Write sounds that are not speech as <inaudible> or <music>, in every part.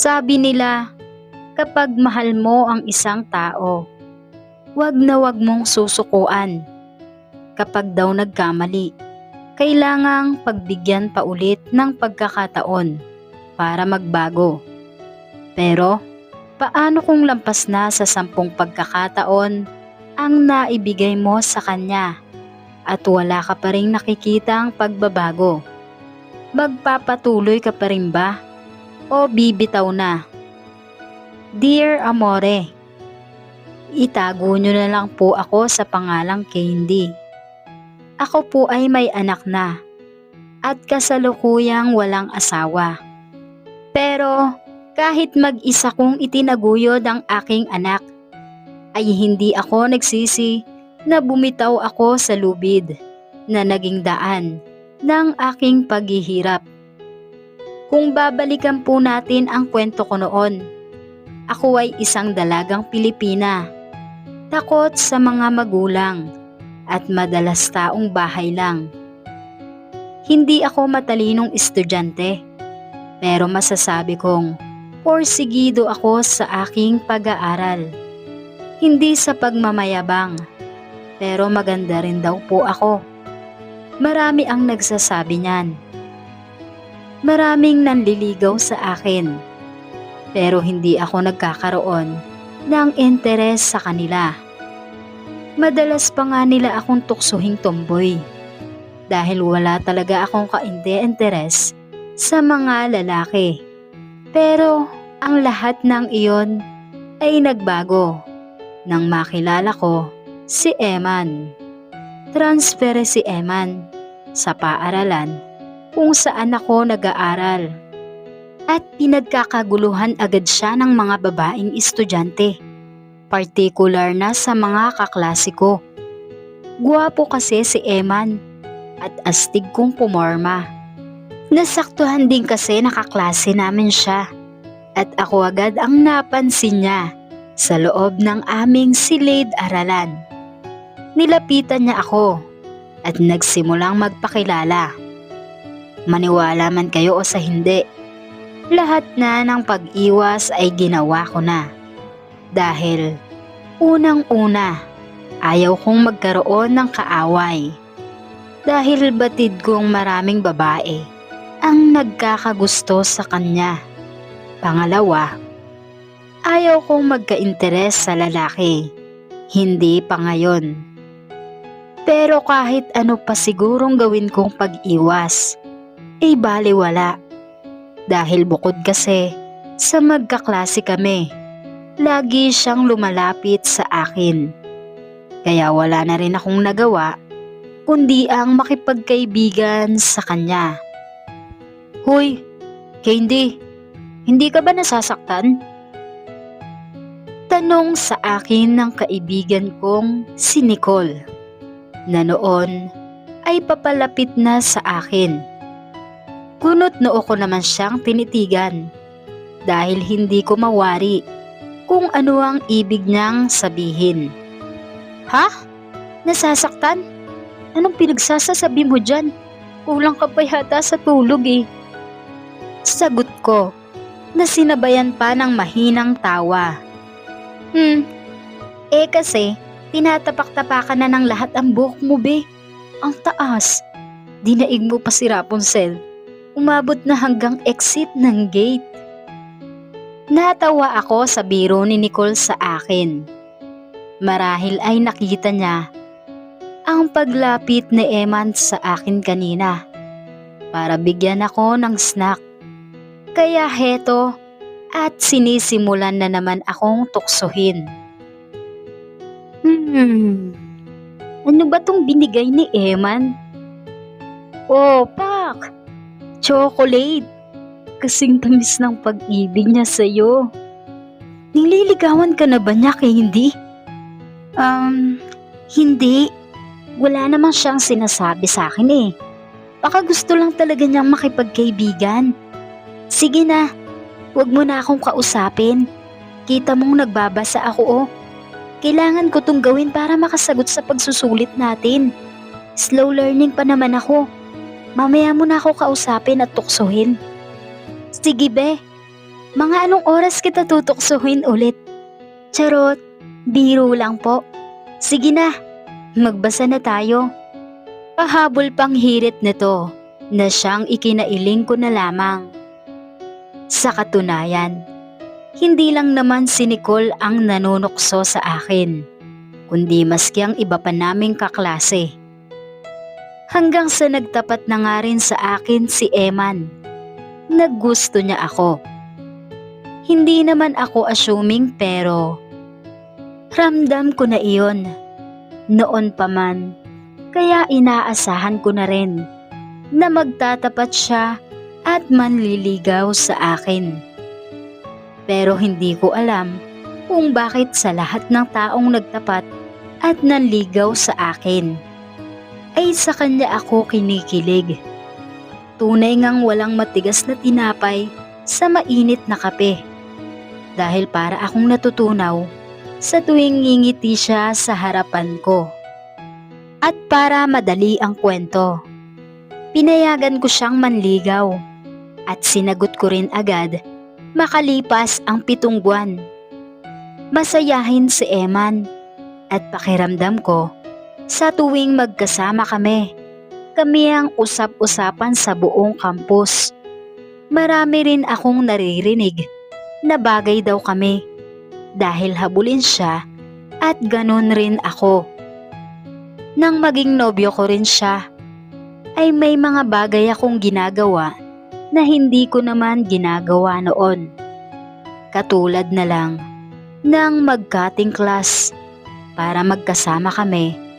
Sabi nila, kapag mahal mo ang isang tao, wag na wag mong susukuan. Kapag daw nagkamali, kailangang pagbigyan pa ulit ng pagkakataon para magbago. Pero, paano kung lampas na sa sampung pagkakataon ang naibigay mo sa kanya at wala ka pa rin nakikitang pagbabago? Magpapatuloy ka pa rin ba? O bibitaw na? Dear Amore, itago nyo na lang po ako sa pangalang Candy. Ako po ay may anak na at kasalukuyang walang asawa. Pero kahit mag-isa kong itinaguyod ang aking anak, ay hindi ako nagsisi na bumitaw ako sa lubid na naging daan ng aking paghihirap. Kung babalikan po natin ang kwento ko noon, ako ay isang dalagang Pilipina, takot sa mga magulang at madalas taong bahay lang. Hindi ako matalinong estudyante, pero masasabi kong porsigido ako sa aking pag-aaral. Hindi sa pagmamayabang, pero maganda rin daw po ako. Marami ang nagsasabi niyan. Maraming nanliligaw sa akin, pero hindi ako nagkakaroon ng interes sa kanila. Madalas pa nga nila akong tuksuhing tomboy dahil wala talaga akong kainde-interes sa mga lalaki. Pero ang lahat ng iyon ay nagbago nang makilala ko si Eman. Transfer si Eman sa paaralan kung saan ako nag-aaral at pinagkakaguluhan agad siya ng mga babaeng estudyante partikular na sa mga kaklase ko. Guwapo kasi si Eman at astig kong pumorma. Nasaktuhan din kasi nakaklase namin siya at ako agad ang napansin niya sa loob ng aming silid aralan. Nilapitan niya ako at nagsimulang magpakilala. Maniwala man kayo o sa hindi, lahat na ng pag-iwas ay ginawa ko na. Dahil unang-una, ayaw kong magkaroon ng kaaway. Dahil batid kong maraming babae ang nagkakagusto sa kanya. Pangalawa, ayaw kong magka-interes sa lalaki. Hindi pa ngayon. Pero kahit ano pa sigurong gawin kong pag-iwas, ay baliwala. Dahil bukod kasi sa magkaklase kami lagi siyang lumalapit sa akin. Kaya wala na rin akong nagawa kundi ang makipagkaibigan sa kanya. Hoy, Candy, hindi ka ba nasasaktan? Tanong sa akin ng kaibigan kong si Nicole na noon ay papalapit na sa akin. Kunot noo ko naman siyang tinitigan dahil hindi ko mawari kung ano ang ibig niyang sabihin. Ha? Nasasaktan? Anong pinagsasasabi mo dyan? Kulang ka pa yata sa tulog eh. Sagot ko na sinabayan pa ng mahinang tawa. Hmm, eh kasi tinatapak-tapakan na ng lahat ang buhok mo be. Ang taas. Dinaig mo pa si Rapunzel. Umabot na hanggang exit ng gate. Natawa ako sa biro ni Nicole sa akin. Marahil ay nakita niya ang paglapit ni Eman sa akin kanina para bigyan ako ng snack. Kaya heto at sinisimulan na naman akong tuksuhin. Hmm, ano ba tong binigay ni Eman? Oh, pak! Chocolate! kasing tamis ng pag-ibig niya sa'yo. Nililigawan ka na ba niya kay hindi? Um, hindi. Wala namang siyang sinasabi sa akin eh. Baka gusto lang talaga niyang makipagkaibigan. Sige na, huwag mo na akong kausapin. Kita mong nagbabasa ako oh. Kailangan ko tong gawin para makasagot sa pagsusulit natin. Slow learning pa naman ako. Mamaya mo na ako kausapin at tuksohin. Sige be, Mga anong oras kita tutuksuhin ulit? Charot, biro lang po. Sige na, magbasa na tayo. Pahabol pang hirit nito na siyang ikinailing ko na lamang. Sa katunayan, hindi lang naman si Nicole ang nanunukso sa akin, kundi maski ang iba pa naming kaklase. Hanggang sa nagtapat na nga rin sa akin si Eman. Naggusto niya ako. Hindi naman ako assuming pero ramdam ko na iyon. Noon pa man, kaya inaasahan ko na rin na magtatapat siya at manliligaw sa akin. Pero hindi ko alam kung bakit sa lahat ng taong nagtapat at nanligaw sa akin ay sa kanya ako kinikilig. Tunay ngang walang matigas na tinapay sa mainit na kape. Dahil para akong natutunaw sa tuwing ngingiti siya sa harapan ko. At para madali ang kwento, pinayagan ko siyang manligaw at sinagot ko rin agad makalipas ang pitong buwan. Masayahin si Eman at pakiramdam ko sa tuwing magkasama kami. Kami ang usap-usapan sa buong kampus. Marami rin akong naririnig na bagay daw kami dahil habulin siya at ganun rin ako. Nang maging nobyo ko rin siya, ay may mga bagay akong ginagawa na hindi ko naman ginagawa noon. Katulad na lang ng magkating class para magkasama kami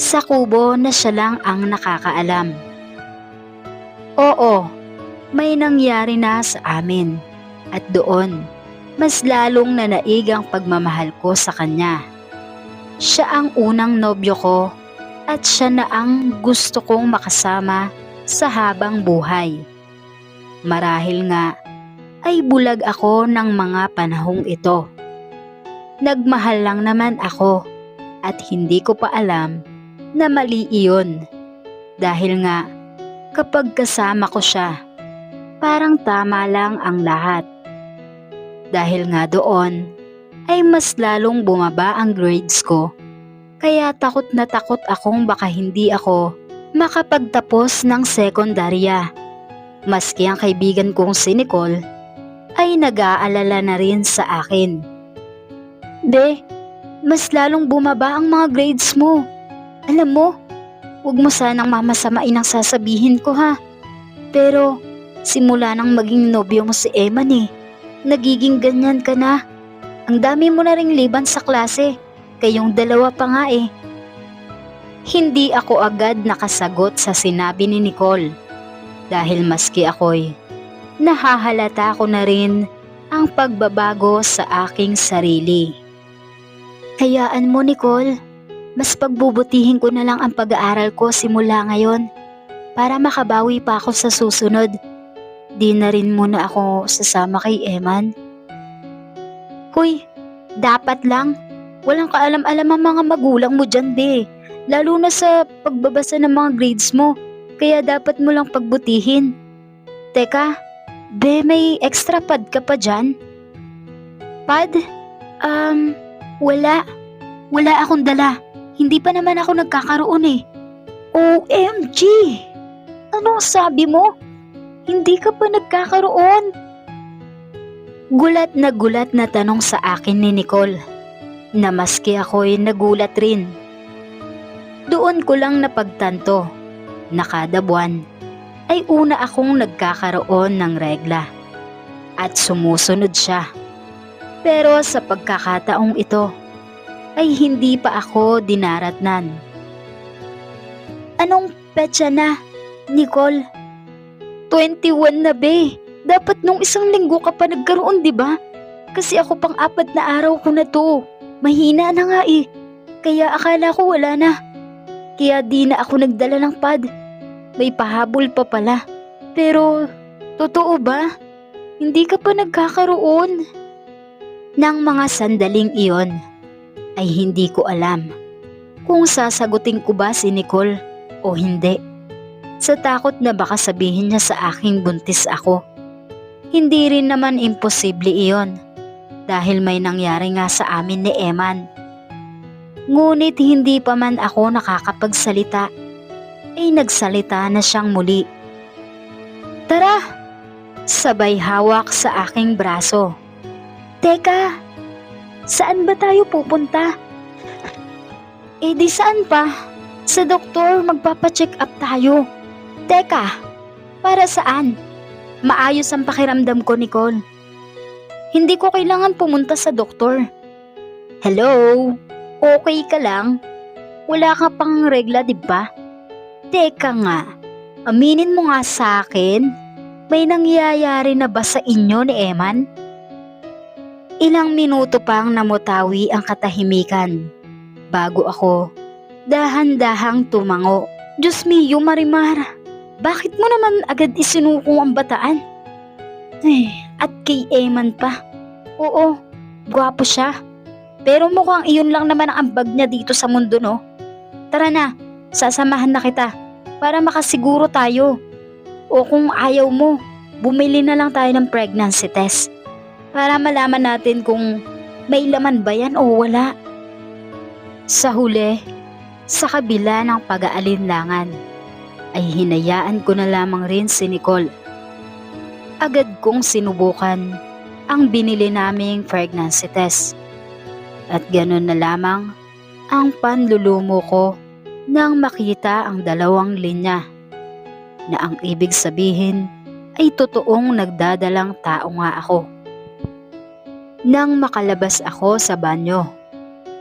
sa kubo na siya lang ang nakakaalam. Oo, may nangyari na sa amin at doon mas lalong nanaig ang pagmamahal ko sa kanya. Siya ang unang nobyo ko at siya na ang gusto kong makasama sa habang buhay. Marahil nga ay bulag ako ng mga panahong ito. Nagmahal lang naman ako at hindi ko pa alam na mali iyon. Dahil nga kapag kasama ko siya, parang tama lang ang lahat. Dahil nga doon ay mas lalong bumaba ang grades ko kaya takot na takot akong baka hindi ako makapagtapos ng sekundarya. Maski ang kaibigan kong si Nicole ay nag-aalala na rin sa akin. Be, mas lalong bumaba ang mga grades mo. Alam mo, huwag mo sanang mamasamain ang sasabihin ko ha. Pero simula nang maging nobyo mo si Eman eh, nagiging ganyan ka na. Ang dami mo na ring liban sa klase, kayong dalawa pa nga eh. Hindi ako agad nakasagot sa sinabi ni Nicole dahil maski ako'y nahahalata ko na rin ang pagbabago sa aking sarili. Hayaan mo Nicole, mas pagbubutihin ko na lang ang pag-aaral ko simula ngayon para makabawi pa ako sa susunod. Di na rin muna ako sasama kay Eman. Hoy, dapat lang. Walang kaalam-alam ang mga magulang mo dyan, be. Lalo na sa pagbabasa ng mga grades mo. Kaya dapat mo lang pagbutihin. Teka, be, may extra pad ka pa dyan? Pad? Um, wala. Wala akong dala. Hindi pa naman ako nagkakaroon eh. OMG! Anong sabi mo? Hindi ka pa nagkakaroon? Gulat na gulat na tanong sa akin ni Nicole na maski ako'y nagulat rin. Doon ko lang napagtanto na kada buwan ay una akong nagkakaroon ng regla at sumusunod siya. Pero sa pagkakataong ito ay hindi pa ako dinaratnan. Anong petsa na, Nicole? 21 na be. Dapat nung isang linggo ka pa nagkaroon, di ba? Kasi ako pang apat na araw ko na to. Mahina na nga eh. Kaya akala ko wala na. Kaya di na ako nagdala ng pad. May pahabol pa pala. Pero, totoo ba? Hindi ka pa nagkakaroon. Nang mga sandaling iyon, ay hindi ko alam kung sasagutin ko ba si Nicole o hindi. Sa takot na baka sabihin niya sa aking buntis ako. Hindi rin naman imposible iyon dahil may nangyari nga sa amin ni Eman. Ngunit hindi pa man ako nakakapagsalita ay nagsalita na siyang muli. Tara! Sabay hawak sa aking braso. Teka, saan ba tayo pupunta? Eh di saan pa? Sa doktor magpapacheck up tayo. Teka, para saan? Maayos ang pakiramdam ko, Nicole. Hindi ko kailangan pumunta sa doktor. Hello? Okay ka lang? Wala ka pang regla, di ba? Teka nga, aminin mo nga sa akin, may nangyayari na ba sa inyo ni Eman? Ilang minuto pang namutawi ang katahimikan bago ako dahan-dahang tumango. Diyos mio, Marimar, bakit mo naman agad isinuko ang bataan? Eh, at kay Eman pa. Oo, gwapo siya. Pero mukhang iyon lang naman ang ambag niya dito sa mundo, no? Tara na, sasamahan na kita para makasiguro tayo. O kung ayaw mo, bumili na lang tayo ng pregnancy test para malaman natin kung may laman ba yan o wala. Sa huli, sa kabila ng pag-aalinlangan, ay hinayaan ko na lamang rin si Nicole. Agad kong sinubukan ang binili naming pregnancy test. At ganun na lamang ang panlulumo ko nang makita ang dalawang linya na ang ibig sabihin ay totoong nagdadalang tao nga ako. Nang makalabas ako sa banyo,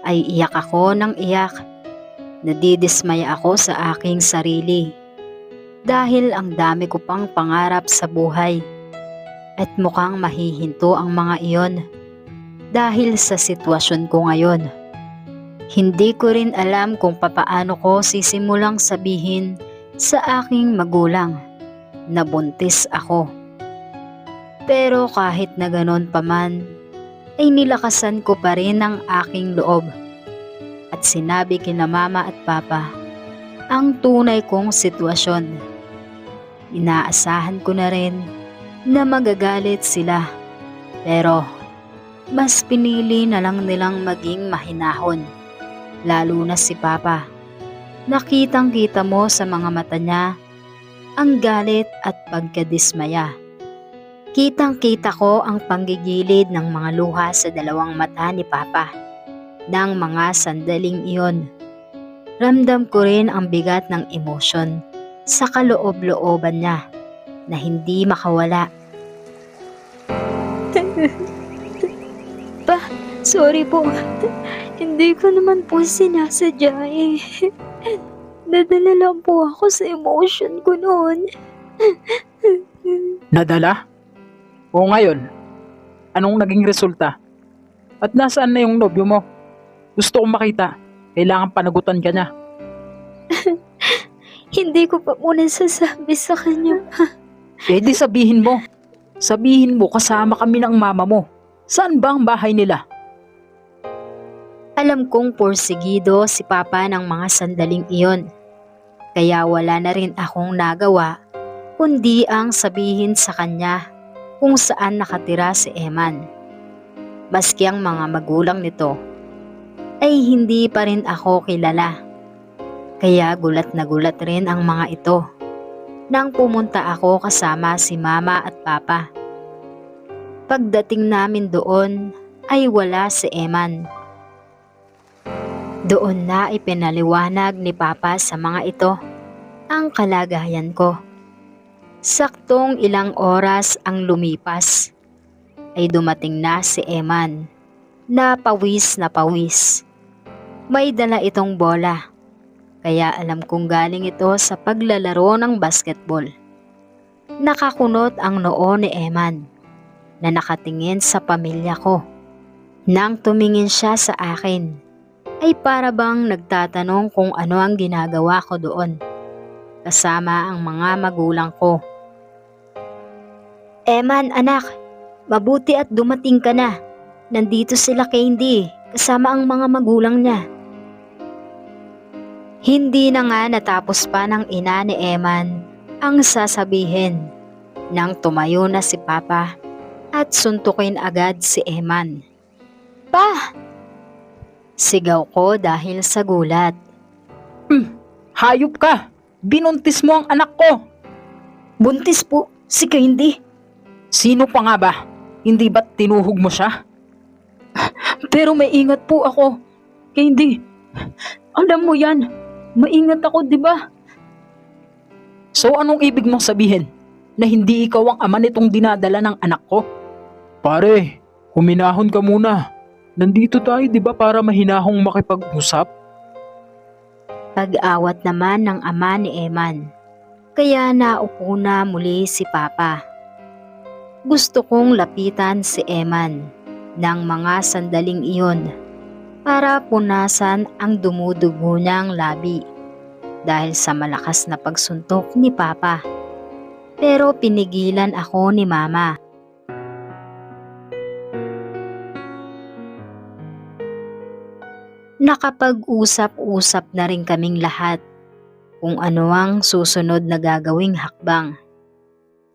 ay iyak ako ng iyak. Nadidismaya ako sa aking sarili dahil ang dami ko pang pangarap sa buhay at mukhang mahihinto ang mga iyon dahil sa sitwasyon ko ngayon. Hindi ko rin alam kung papaano ko sisimulang sabihin sa aking magulang na buntis ako. Pero kahit na ganon pa man, ay nilakasan ko pa rin ang aking loob at sinabi kina mama at papa ang tunay kong sitwasyon. Inaasahan ko na rin na magagalit sila pero mas pinili na lang nilang maging mahinahon lalo na si papa. Nakitang kita mo sa mga mata niya ang galit at pagkadismaya. Kitang kita ko ang panggigilid ng mga luha sa dalawang mata ni Papa. Nang mga sandaling iyon, ramdam ko rin ang bigat ng emosyon sa kaloob-looban niya na hindi makawala. pa, sorry po. hindi ko naman po sinasadya eh. Nadala lang po ako sa emotion ko noon. Nadala? O ngayon, anong naging resulta? At nasaan na yung nobyo mo? Gusto kong makita. Kailangan panagutan ka niya. <laughs> Hindi ko pa muna sasabi sa kanya. Eh di sabihin mo. Sabihin mo kasama kami ng mama mo. Saan ba ang bahay nila? Alam kong porsigido si Papa ng mga sandaling iyon. Kaya wala na rin akong nagawa kundi ang sabihin sa kanya kung saan nakatira si Eman. Maski ang mga magulang nito ay hindi pa rin ako kilala. Kaya gulat na gulat rin ang mga ito nang pumunta ako kasama si Mama at Papa. Pagdating namin doon ay wala si Eman. Doon na ipinaliwanag ni Papa sa mga ito ang kalagayan ko. Saktong ilang oras ang lumipas ay dumating na si Eman na pawis na pawis. May dala itong bola kaya alam kong galing ito sa paglalaro ng basketball. Nakakunot ang noo ni Eman na nakatingin sa pamilya ko. Nang tumingin siya sa akin, ay para bang nagtatanong kung ano ang ginagawa ko doon. Kasama ang mga magulang ko. Eman anak, mabuti at dumating ka na. Nandito sila Candy, kasama ang mga magulang niya. Hindi na nga natapos pa ng ina ni Eman ang sasabihin Nang tumayo na si Papa at suntukin agad si Eman. Pa! Sigaw ko dahil sa gulat. Hayop ka! Binuntis mo ang anak ko! Buntis po, si Candy. Sino pa nga ba? Hindi ba't tinuhog mo siya? Pero may ingat po ako. Candy, alam mo yan. Maingat ako, di ba? So anong ibig mong sabihin? Na hindi ikaw ang ama nitong dinadala ng anak ko? Pare, huminahon ka muna. Nandito tayo di ba para mahinahong makipag-usap? Pag-awat naman ng ama ni Eman. Kaya naupo na muli si Papa. Gusto kong lapitan si Eman ng mga sandaling iyon para punasan ang dumudugo niyang labi dahil sa malakas na pagsuntok ni Papa. Pero pinigilan ako ni Mama. Nakapag-usap-usap na rin kaming lahat kung ano ang susunod na gagawing hakbang.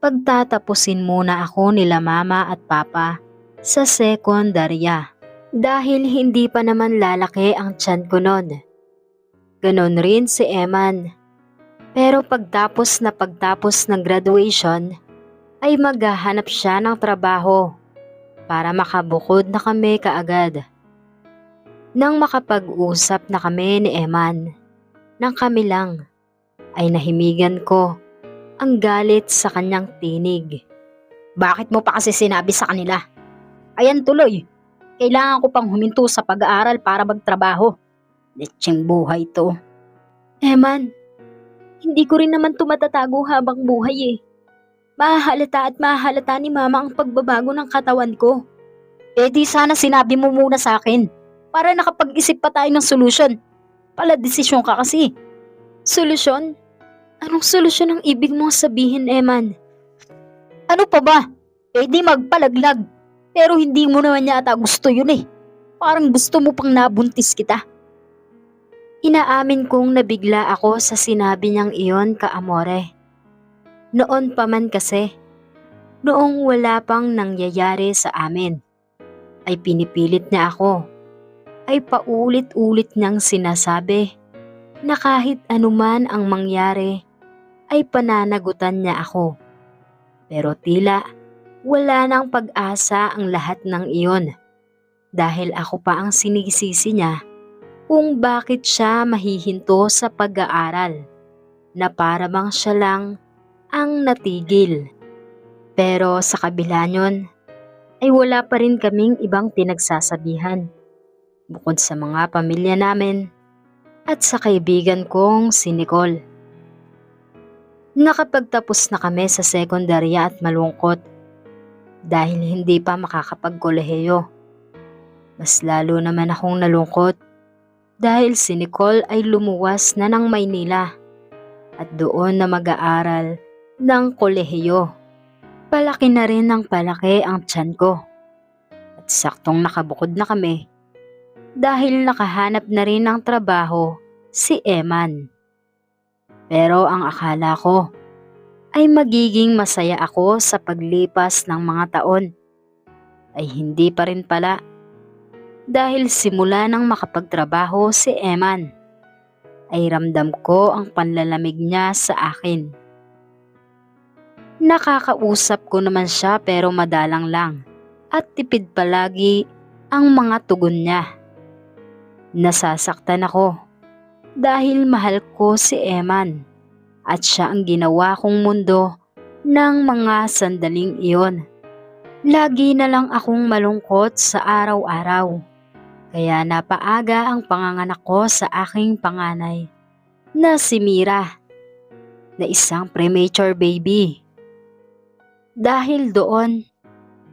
Pagtatapusin muna ako nila mama at papa sa sekundarya dahil hindi pa naman lalaki ang tiyan ko noon. Ganon rin si Eman. Pero pagtapos na pagtapos ng graduation ay maghahanap siya ng trabaho para makabukod na kami kaagad. Nang makapag-usap na kami ni Eman, nang kami lang, ay nahimigan ko ang galit sa kanyang tinig. Bakit mo pa kasi sinabi sa kanila? Ayan tuloy, kailangan ko pang huminto sa pag-aaral para magtrabaho. Lecheng buhay to. Eman, hindi ko rin naman tumatatago habang buhay eh. Mahahalata at mahahalata ni mama ang pagbabago ng katawan ko. Eh di sana sinabi mo muna sa akin para nakapag-isip pa tayo ng solusyon. Pala desisyon ka kasi. Solusyon? Anong solusyon ang ibig mong sabihin, Eman? Ano pa ba? Di magpalaglag. Pero hindi mo naman yata gusto yun eh. Parang gusto mo pang nabuntis kita. Inaamin kong nabigla ako sa sinabi niyang iyon ka amore. Noon pa man kasi, noong wala pang nangyayari sa amin, ay pinipilit niya ako ay paulit-ulit niyang sinasabi na kahit anuman ang mangyari ay pananagutan niya ako. Pero tila wala nang pag-asa ang lahat ng iyon dahil ako pa ang sinisisi niya kung bakit siya mahihinto sa pag-aaral na para bang siya lang ang natigil. Pero sa kabila nun ay wala pa rin kaming ibang pinagsasabihan bukod sa mga pamilya namin at sa kaibigan kong si Nicole. Nakapagtapos na kami sa sekundarya at malungkot dahil hindi pa makakapagkolehiyo. Mas lalo naman akong nalungkot dahil si Nicole ay lumuwas na ng Maynila at doon na mag-aaral ng kolehiyo. Palaki na rin ng palaki ang tiyan ko. At saktong nakabukod na kami dahil nakahanap na rin ng trabaho si Eman. Pero ang akala ko ay magiging masaya ako sa paglipas ng mga taon. Ay hindi pa rin pala dahil simula nang makapagtrabaho si Eman ay ramdam ko ang panlalamig niya sa akin. Nakakausap ko naman siya pero madalang lang at tipid palagi ang mga tugon niya. Nasasaktan ako dahil mahal ko si Eman at siya ang ginawa kong mundo ng mga sandaling iyon. Lagi na lang akong malungkot sa araw-araw. Kaya napaaga ang panganganak ko sa aking panganay na si Mira na isang premature baby. Dahil doon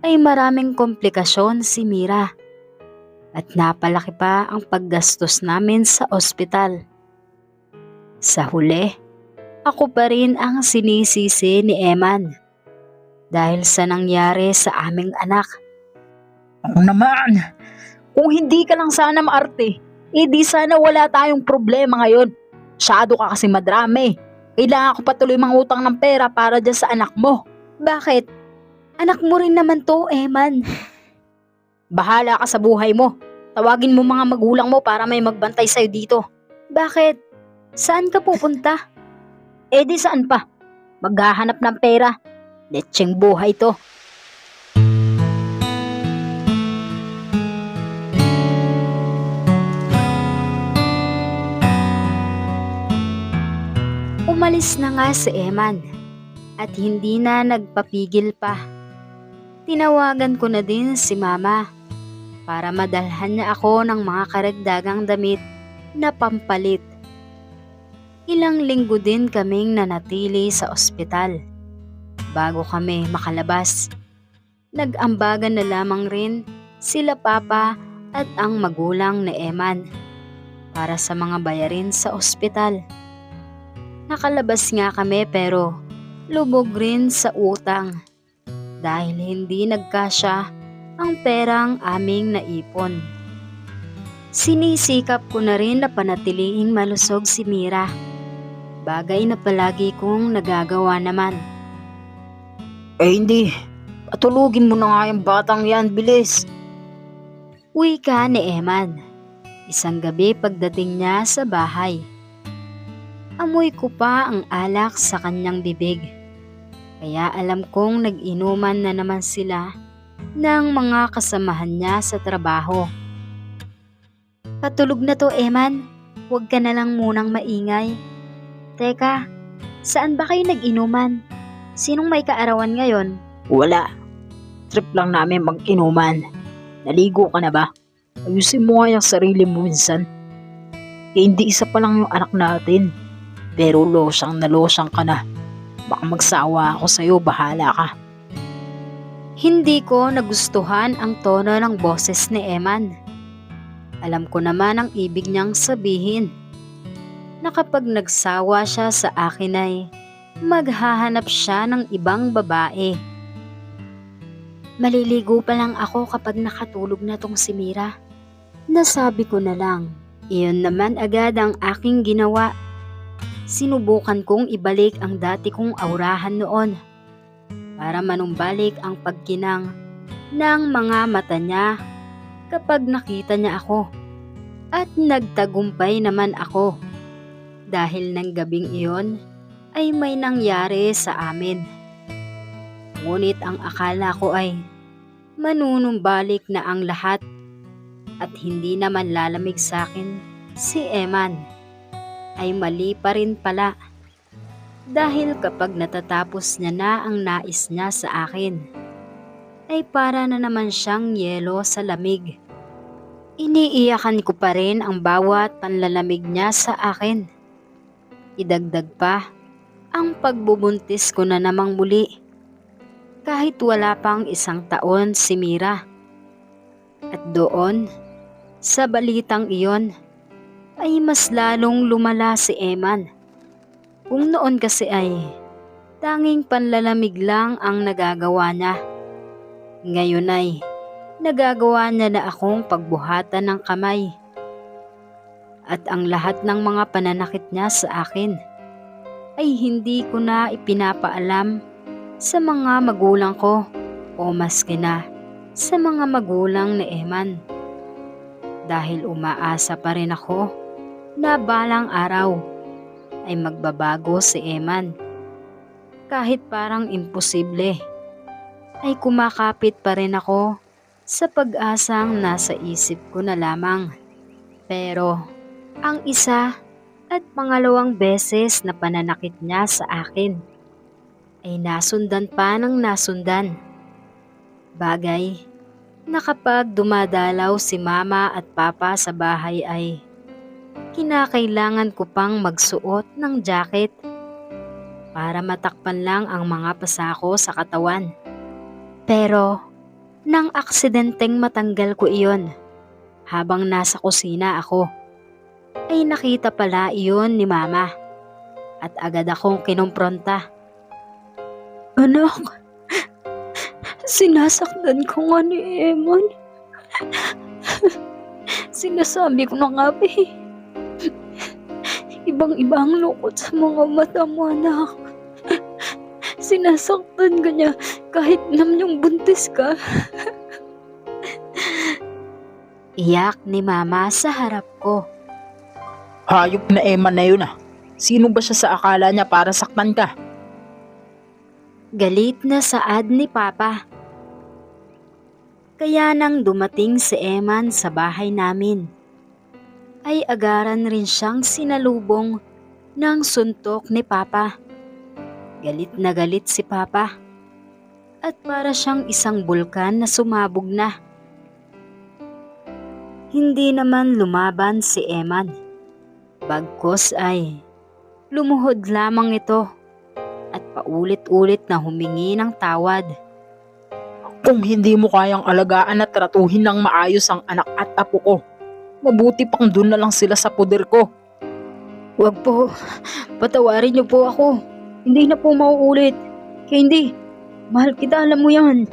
ay maraming komplikasyon si Mira at napalaki pa ang paggastos namin sa ospital. Sa huli, ako pa rin ang sinisisi ni Eman dahil sa nangyari sa aming anak. Ako naman! Kung hindi ka lang sana maarte, eh di sana wala tayong problema ngayon. Masyado ka kasi madrami. Kailangan ko patuloy mangutang ng pera para dyan sa anak mo. Bakit? Anak mo rin naman to, Eman. Bahala ka sa buhay mo. Tawagin mo mga magulang mo para may magbantay sa'yo dito. Bakit? Saan ka pupunta? <laughs> Eh di saan pa? Maghahanap ng pera. Letseng buhay to. Umalis na nga si Eman at hindi na nagpapigil pa. Tinawagan ko na din si Mama para madalhan niya ako ng mga karagdagang damit na pampalit. Ilang linggo din kaming nanatili sa ospital. Bago kami makalabas, nag-ambagan na lamang rin sila Papa at ang magulang ni Eman para sa mga bayarin sa ospital. Nakalabas nga kami pero lubog rin sa utang dahil hindi nagkasya ang perang aming naipon. Sinisikap ko na rin na panatilihing malusog si Mira. Bagay na palagi kong nagagawa naman. Eh hindi, patulugin mo na nga yung batang yan, bilis. Wika ni Eman. Isang gabi pagdating niya sa bahay. Amoy ko pa ang alak sa kanyang bibig. Kaya alam kong nag-inuman na naman sila ng mga kasamahan niya sa trabaho. Patulog na to, Eman. Huwag ka na lang munang maingay. Teka, saan ba kayo nag-inuman? Sinong may kaarawan ngayon? Wala. Trip lang namin mag-inuman. Naligo ka na ba? Ayusin mo nga yung sarili mo minsan. Eh, hindi isa pa lang yung anak natin. Pero losang na losang ka na. Baka magsawa ako sa'yo, bahala ka. Hindi ko nagustuhan ang tono ng boses ni Eman. Alam ko naman ang ibig niyang sabihin. Na kapag nagsawa siya sa akin ay maghahanap siya ng ibang babae. Maliligo pa lang ako kapag nakatulog na tong si Mira. Nasabi ko na lang, iyon naman agad ang aking ginawa. Sinubukan kong ibalik ang dati kong aurahan noon para manumbalik ang pagkinang ng mga mata niya kapag nakita niya ako. At nagtagumpay naman ako dahil ng gabing iyon ay may nangyari sa amin. Ngunit ang akala ko ay manunumbalik na ang lahat at hindi naman lalamig sa akin si Eman ay mali pa rin pala dahil kapag natatapos niya na ang nais niya sa akin, ay para na naman siyang yelo sa lamig. Iniiyakan ko pa rin ang bawat panlalamig niya sa akin. Idagdag pa, ang pagbubuntis ko na namang muli. Kahit wala pang isang taon si Mira. At doon, sa balitang iyon, ay mas lalong lumala si Eman. Kung noon kasi ay tanging panlalamig lang ang nagagawa niya. Ngayon ay nagagawa niya na akong pagbuhatan ng kamay. At ang lahat ng mga pananakit niya sa akin ay hindi ko na ipinapaalam sa mga magulang ko o maski na sa mga magulang ni Eman. Dahil umaasa pa rin ako na balang araw ay magbabago si Eman. Kahit parang imposible, ay kumakapit pa rin ako sa pag-asang nasa isip ko na lamang. Pero ang isa at pangalawang beses na pananakit niya sa akin ay nasundan pa ng nasundan. Bagay na kapag dumadalaw si mama at papa sa bahay ay kinakailangan ko pang magsuot ng jacket para matakpan lang ang mga pasako sa katawan. Pero nang aksidenteng matanggal ko iyon habang nasa kusina ako, ay nakita pala iyon ni mama at agad akong kinumpronta. Anak, sinasaktan ko nga ni Emon. <laughs> Sinasabi ko na nga ba eh. Ibang-ibang lukot sa mga mata mo, anak. <laughs> sinasaktan ka niya kahit nam yung buntis ka. <laughs> Iyak ni mama sa harap ko. Hayop na Emma na yun ah. Sino ba siya sa akala niya para saktan ka? Galit na saad ni Papa. Kaya nang dumating si Eman sa bahay namin, ay agaran rin siyang sinalubong ng suntok ni Papa. Galit na galit si Papa. At para siyang isang bulkan na sumabog na. Hindi naman lumaban si Eman. Bagkos ay lumuhod lamang ito at paulit-ulit na humingi ng tawad. Kung hindi mo kayang alagaan at tratuhin ng maayos ang anak at apo ko, mabuti pang doon na lang sila sa poder ko. Huwag po, patawarin niyo po ako. Hindi na po mauulit. Kaya hindi, mahal kita alam mo yan.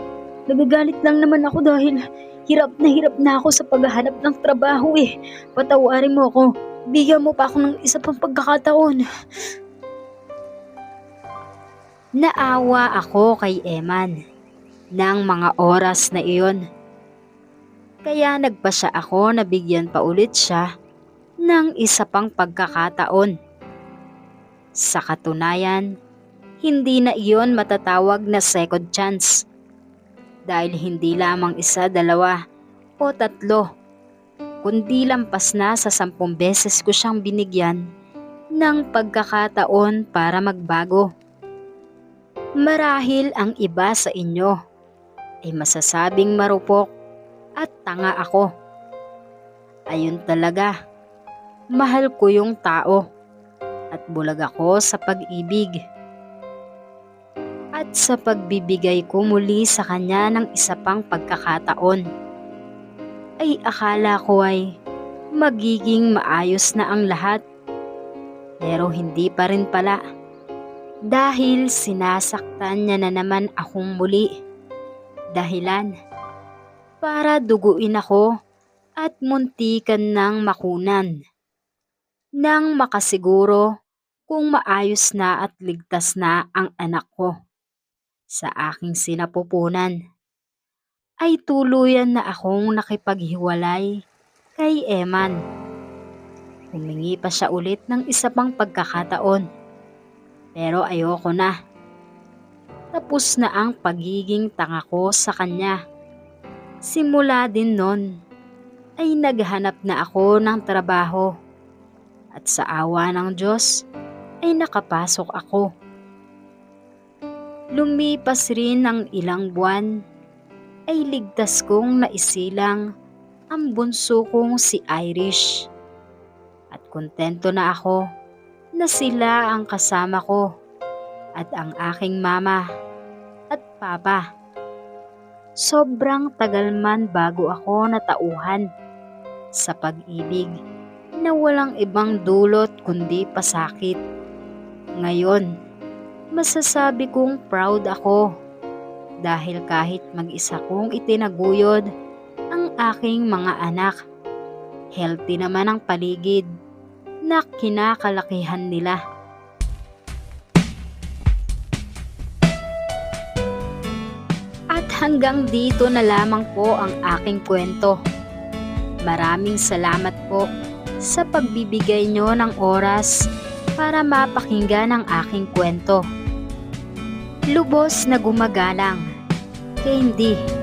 Nagagalit lang naman ako dahil hirap na hirap na ako sa paghahanap ng trabaho eh. Patawarin mo ako. Bigyan mo pa ako ng isa pang pagkakataon. Naawa ako kay Eman ng mga oras na iyon. Kaya nagpasya ako na bigyan pa ulit siya ng isa pang pagkakataon. Sa katunayan, hindi na iyon matatawag na second chance. Dahil hindi lamang isa, dalawa o tatlo, kundi lampas na sa sampung beses ko siyang binigyan ng pagkakataon para magbago. Marahil ang iba sa inyo ay masasabing marupok at tanga ako. Ayun talaga, mahal ko yung tao at bulag ako sa pag-ibig. At sa pagbibigay ko muli sa kanya ng isa pang pagkakataon, ay akala ko ay magiging maayos na ang lahat. Pero hindi pa rin pala. Dahil sinasaktan niya na naman akong muli. Dahilan para duguin ako at muntikan ng makunan. Nang makasiguro kung maayos na at ligtas na ang anak ko sa aking sinapupunan, ay tuluyan na akong nakipaghiwalay kay Eman. Humingi pa siya ulit ng isa pang pagkakataon. Pero ayoko na. Tapos na ang pagiging tanga ko sa kanya. Simula din nun, ay naghanap na ako ng trabaho. At sa awa ng Diyos, ay nakapasok ako. Lumipas rin ng ilang buwan, ay ligtas kong naisilang ang bunso kong si Irish. At kontento na ako na sila ang kasama ko at ang aking mama at papa. Sobrang tagal man bago ako natauhan sa pag-ibig na walang ibang dulot kundi pasakit. Ngayon, masasabi kong proud ako dahil kahit mag-isa kong itinaguyod ang aking mga anak, healthy naman ang paligid na kinakalakihan nila. Hanggang dito na lamang po ang aking kwento. Maraming salamat po sa pagbibigay nyo ng oras para mapakinggan ang aking kwento. Lubos na gumagalang. Kaya hindi